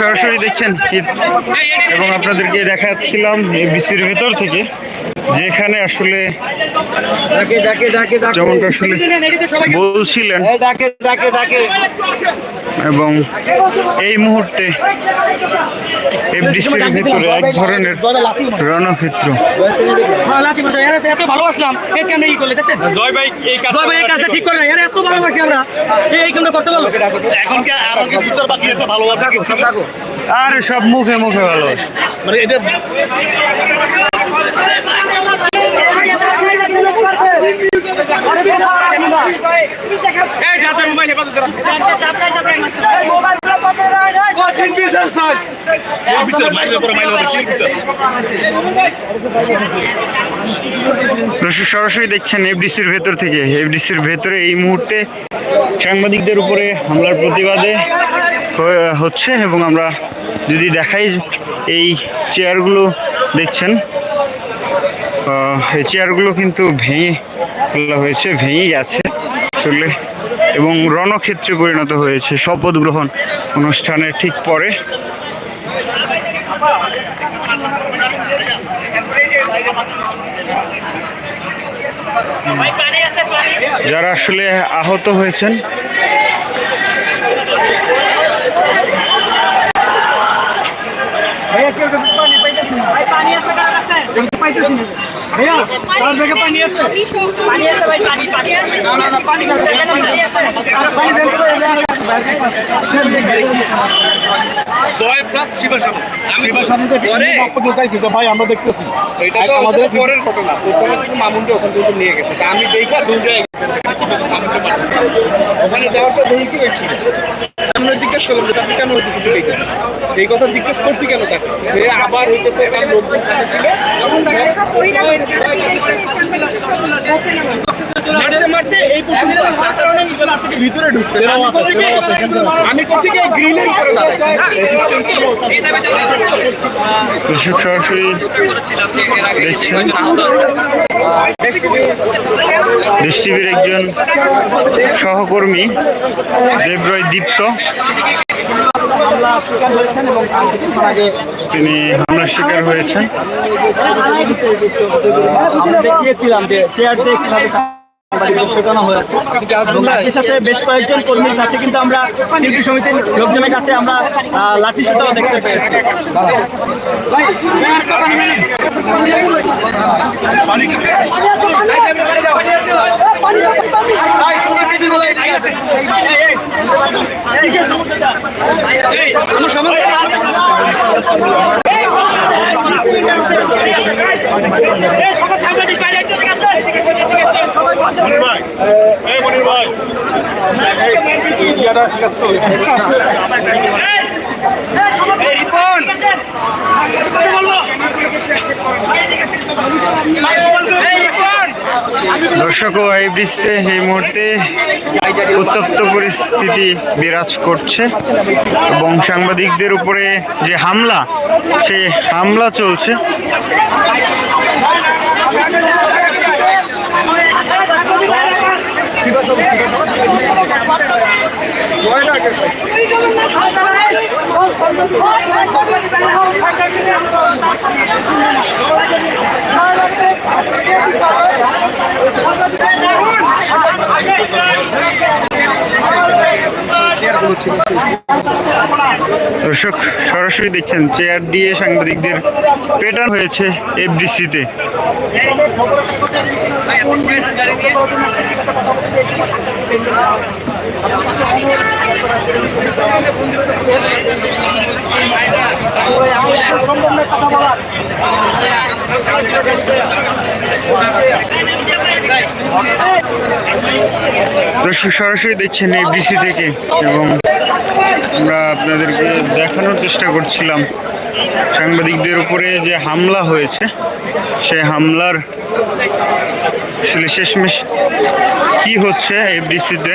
সরাসরি দেখছেন এবং আপনাদেরকে দেখাচ্ছিলাম বিসির ভেতর থেকে যেখানে আসলে যেমনটা আসলে বলছিলেন। এবং এই মুহূর্তে এফডিসির ভিতরে এক ধরনের রণক্ষেত্র। এত ভালোবাসলাম এর কেন ই করলে দেখছেন জয় ভাই এই কাজ জয় ভাই এই কাজটা ঠিক করলেন। এরা এত ভালোবাসি আমরা। এই এই করতে পারল এখন কি আরও কি বিচার বাকি আছে? ভালোবাসা আর সব মুখে মুখে ভালো মানে এটা সরাসরি দেখছেন এফডিসির ভেতর থেকে। এফডিসির ভেতরে এই মুহূর্তে সাংবাদিকদের উপরে হামলার প্রতিবাদে হচ্ছে এবং আমরা যদি দেখাই এই চেয়ারগুলো দেখছেন এই চেয়ারগুলো কিন্তু ভেঙে ফেলা হয়েছে ভেঙে গেছে আসলে এবং রণক্ষেত্রে পরিণত হয়েছে শপথ গ্রহণ অনুষ্ঠানের ঠিক পরে যারা আসলে আহত হয়েছেন পানি আছে কার কাছে পাইতেছি না কার থেকে পানি আছে? পানি আছে ভাই পানি পানি। না না না পানি আছে এখানে পানি আছে। পানি বের করে জয় প্লাস শিবা সামু। শিবা সামুকে বক্তব্য চাইছি যে ভাই আমরা দেখতেছি। এটা তো আমাদের পরের ঘটনা। প্রথমে মামুনটা ওখান পর্যন্ত নিয়ে গেছে। আমি দেখা মামুনটা ওখানে যাওয়ার পর দেখি কি জিজ্ঞেস করলাম যে আপনি কেন এই কথা জিজ্ঞেস করছি কেন তাকে? সে আবার হইতেছে তার লোকজন সাথে ছিল। মারতে মারতে এই পর্যন্ত আসার কারণে নিজের থেকে ভিতরে ঢুকছে আমি করছি কি আমি করছি কি গ্রিলের করে দাঁড়াই সরাসরি দেখছেন। দেশ টিভির একজন সহকর্মী দেবরয় দীপ্ত। তিনি হামলার শিকার হয়েছেন আমরা দেখিয়েছিলাম যে চেয়ার দিয়ে কীভাবে সাথে বেশ কয়েকজন কর্মীর কাছে কিন্তু আমরা শিল্পী সমিতির লোকজনের কাছে আমরা আহ, লাঠি সুতাও দেখতে পেয়েছি বাইরে দর্শক ও এই বৃষ্টিতে এই মুহূর্তে উত্তপ্ত পরিস্থিতি বিরাজ করছে এবং সাংবাদিকদের উপরে যে হামলা, সেই হামলা চলছে। দর্শক সরাসরি দেখছেন চেয়ার দিয়ে সাংবাদিকদের পেটানো হয়েছে এফডিসিতে। দর্শক সরাসরি দেখছেন এই বিসি থেকে এবং আমরা আপনাদেরকে দেখানোর চেষ্টা করছিলাম। সাংবাদিকদের উপরে যে হামলা হয়েছে, সে হামলার আসলে শেষমেশ কি হচ্ছে এফডিসিতে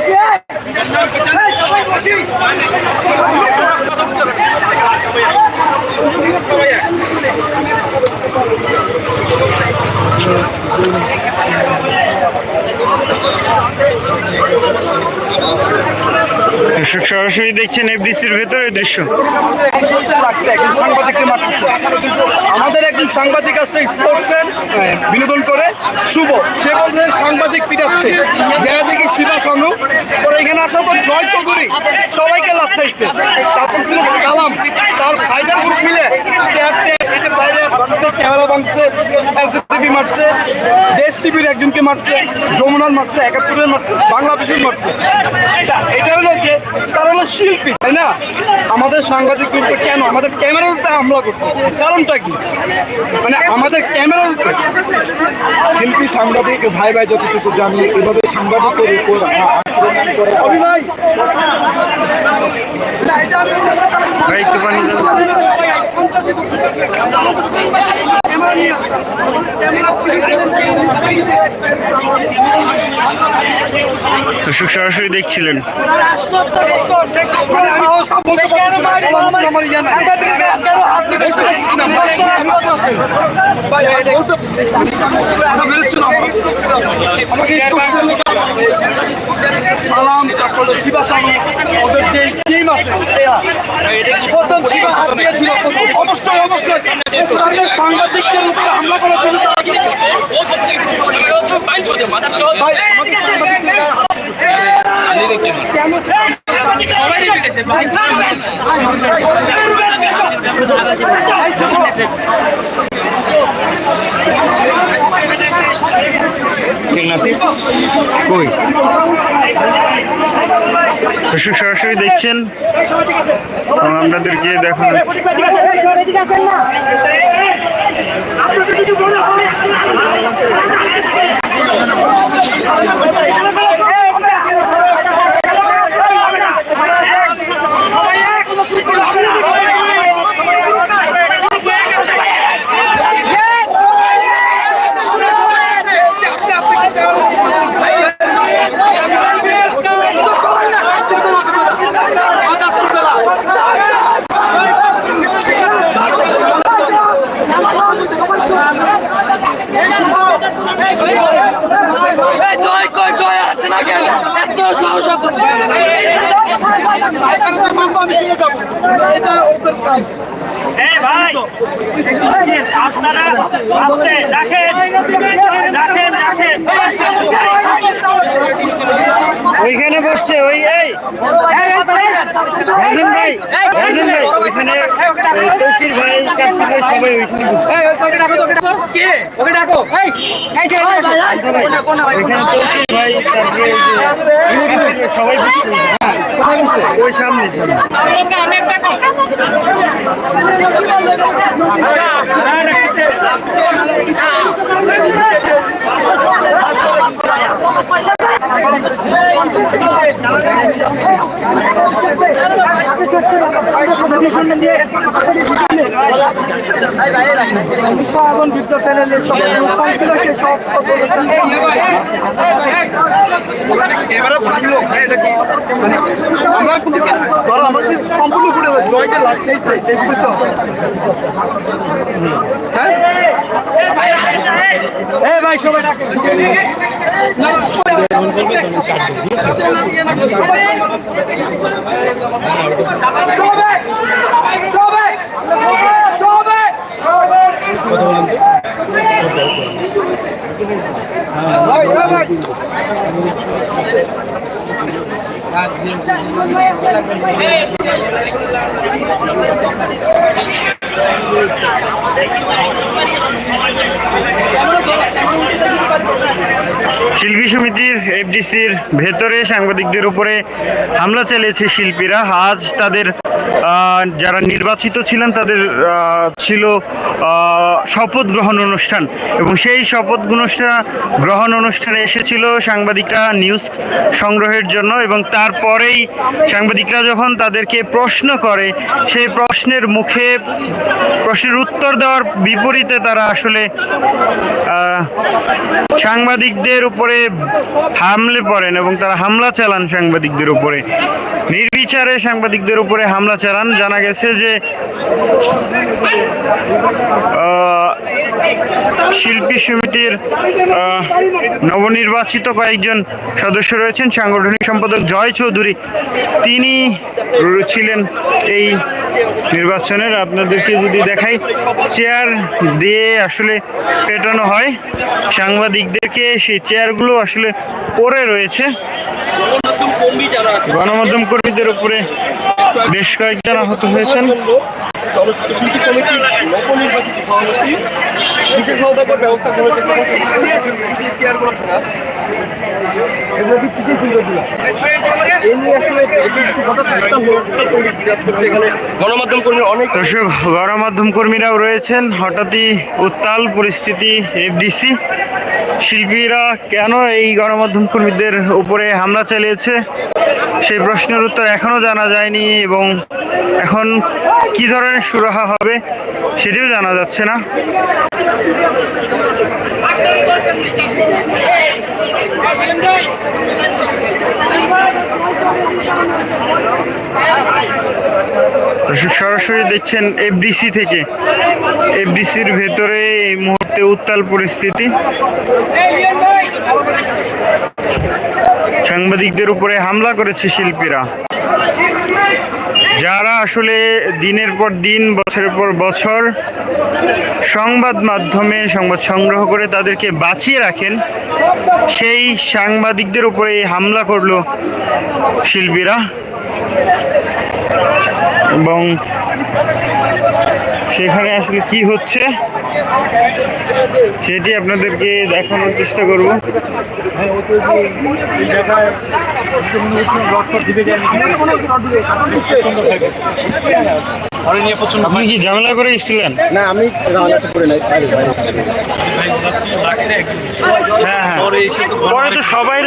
দর্শক সরাসরি দেখছেন এফডিসির ভেতরের দৃশ্য। আমাদের একজন সাংবাদিক আছে স্পোর্টসের বিনোদন করে, শুভ। সে বলছে, সাংবাদিক পিটাচ্ছে। যারা দেখি শিবা সানু এখানে আসার পর জয় চৌধুরী, সবাইকে লাফাইছে। তারপর ছিল সালাম, তার ফাইটার গ্রুপ মিলে চেয়ার এই যে বাইরে ভাঙছে ক্যামেরা ভাঙছে এসএফটিভি মারছে দেশ টিভির একজনকে মারছে যমুনার মারছে একাত্তরের মারছে বাংলাদেশের মারছে। এটা হলো যে তারা হলো শিল্পী তাই না? আমাদের সাংবাদিক গ্রুপে কেন? আমাদের ক্যামেরার উপরে হামলা করছে। কারণটা কি? মানে আমাদের ক্যামেরার উপরে। শিল্পী সাংবাদিক ভাই ভাই যতটুকু জানি এভাবে সাংবাদিকের উপর আক্রমণ করে অভিনয় ভাই একটু পানি দাও দর্শক সরাসরি দেখছিলেন। সালাম তারপর শিবাসানু ওদের যে টিম আছে প্রথম শিবা হাত দিয়েছিল অবশ্যই অবশ্যই তাদের সাংবাদিকদের উপরে হামলা করার জন্য আমাদের সাংবাদিকরা কই? দর্শক সরাসরি দেখছেন। আপনাদেরকে দেখানো জয় এই ভাই আপনারা আস্তে রাখেন রাখেন রাখেন। ওইখানে বসছে ওই এই। রাজন ভাই রাজন ভাই ওইখানে তৌকির ভাই কাছে সবাই ওইখানে বসছে। কে? ওকে ডাকো। এই এই যে ওইখানে তৌকির ভাই তারপরে এই যে ইউটিউবে সবাই বসছে। হ্যাঁ ওই সামনে। কি মানে আমরা কিন্তু ধরো আমরা যদি সম্পূর্ণ জয়টা লাগতেইছে দেখবে তো? হ্যাঁ? এ ভাই সবাই ডাকে। Thank. শিল্পী সমিতির এফডিসির ভেতরে সাংবাদিকদের উপরে হামলা চালিয়েছে শিল্পীরা। আজ তাদের যারা নির্বাচিত ছিলেন, তাদের ছিল শপথ গ্রহণ অনুষ্ঠান। এবং সেই শপথ অনুষ্ঠান গ্রহণ অনুষ্ঠানে এসেছিল সাংবাদিকরা নিউজ সংগ্রহের জন্য এবং তারপরেই সাংবাদিকরা যখন তাদেরকে প্রশ্ন করে, সেই প্রশ্নের মুখে, প্রশ্নের উত্তর দেওয়ার বিপরীতে তারা আসলে সাংবাদিকদের উপরে হামলে পড়েন এবং তারা হামলা চালান সাংবাদিকদের উপরে। নির্বিচারে সাংবাদিকদের উপরে হামলা চালান জানা গেছে যে শিল্পী সমিতির নবনির্বাচিত কয়েকজন সদস্য রয়েছেন। সাংগঠনিক সম্পাদক জয় চৌধুরী, তিনি ছিলেন এই নির্বাচনের। আপনাদেরকে যদি দেখাই, চেয়ার দিয়ে আসলে পেটানো হয়। সাংবাদিকদেরকে সেই চেয়ারগুলো আসলে পড়ে রয়েছে। গণমাধ্যম কর্মীদের উপরে বেশ কয়েকজন আহত হয়েছেন। চলচ্চিত্র শিল্পী সমিতির নবনির্বাচিত সভাপতি বিশেষ সহযোগের ব্যবস্থা করে এগুলো কি পিছিয়ে এই নিয়ে আসলে গণমাধ্যম কর্মী অনেক। দর্শক গণমাধ্যম কর্মীরাও রয়েছেন। হঠাৎই উত্তাল পরিস্থিতি এফডিসি। শিল্পীরা কেন এই গণমাধ্যম কর্মীদের উপরে হামলা চালিয়েছে? সেই প্রশ্নের উত্তর এখনও জানা যায়নি এবং এখন কি ধরনের সুরাহা হবে সেটিও জানা যাচ্ছে না। সরাসরি দেখছেন এফডিসি থেকে। এফডিসির ভেতরে এই মুহূর্তে উত্তাল পরিস্থিতি। সাংবাদিকদের উপরে হামলা করেছে শিল্পীরা। যারা আসলে দিনের পর দিন, বছরের পর বছর সংবাদ মাধ্যমে সংবাদ সংগ্রহ করে তাদেরকে বাঁচিয়ে রাখেন, সেই সাংবাদিকদের উপরে হামলা করল শিল্পীরা এবং সেখানে আসলে কি হচ্ছে? সেটি আপনাদেরকে দেখানোর চেষ্টা করব। আপনি কি ঝামেলা করে এসেছিলেন? না আমি করে নাই হ্যাঁ হ্যাঁ। পরে তো সবাই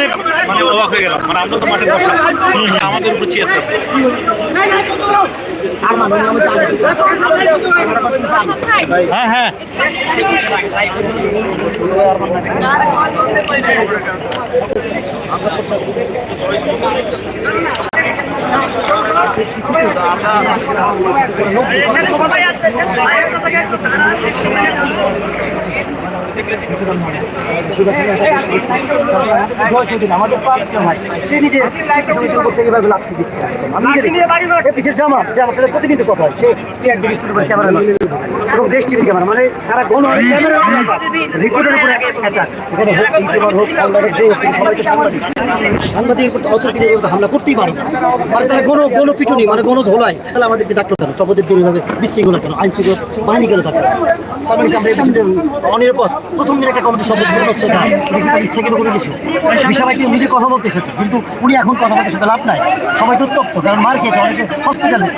মানে অবাক হয়ে গেলাম। মানে আমরা তো মাঠে বসা আমাদের উপর হ্যাঁ হ্যাঁ। জয় চৌধুরী আমাদের প্রার্থী ভাই সে নিজে সমিতির এভাবে লাফি দিচ্ছে আমি নিজে জামাত যে আমার সাথে প্রতিনিধি কথা হয়। সে ক্যামেরা এবং দেশ টিভি ক্যামেরা মানে তারা গণ ক্যামেরা রিপোর্টের উপরে এখানে হোক ইউটিউবার হোক অনলাইনের যে হোক তিনি সবাই তো সাংবাদিক সাংবাদিকের উপর অতর্কিতের উপর হামলা করতেই পারে মানে তারা গণ গণ পিটুনি মানে গণ ধোলাই। তাহলে আমাদেরকে ডাক্তার কেন? শপথের দিন এভাবে বিশৃঙ্খলা কেন? আইন শৃঙ্খলা বাহিনী কেন থাকে তার মানে অনিরাপদ? প্রথম দিন একটা কমিটি শপথ গ্রহণ হচ্ছে না। এটা কি তার ইচ্ছাকৃত কোনো কিছু। বিষয় কি নিজে কথা বলতে এসেছে। কিন্তু উনি এখন কথা বলতে সেটা লাভ নাই। সবাই তো উত্তপ্ত কারণ মার খেয়েছে অনেকে হসপিটালে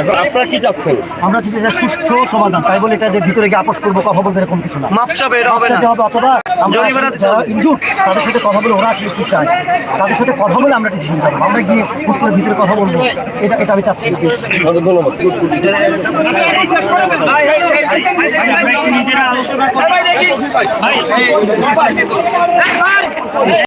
এখন আপনারা কি চাচ্ছেন? আমরা চাচ্ছি এটা সুষ্ঠু সমাধান তাই বলে এটা যে ভিতরে গিয়ে আপোষ করব কথা বলতে এরকম কিছু না মাপ এটা হবে মাপ না চাইতে হবে অথবা আমরা যারা ইনজুড তাদের সাথে কথা বলে ওরা আসলে কি চায় তাদের সাথে কথা বলে আমরা ডিসিশন যাব আমরা গিয়ে হুট করে ভিতরে কথা বলব এটা এটা আমি চাচ্ছি ধন্যবাদ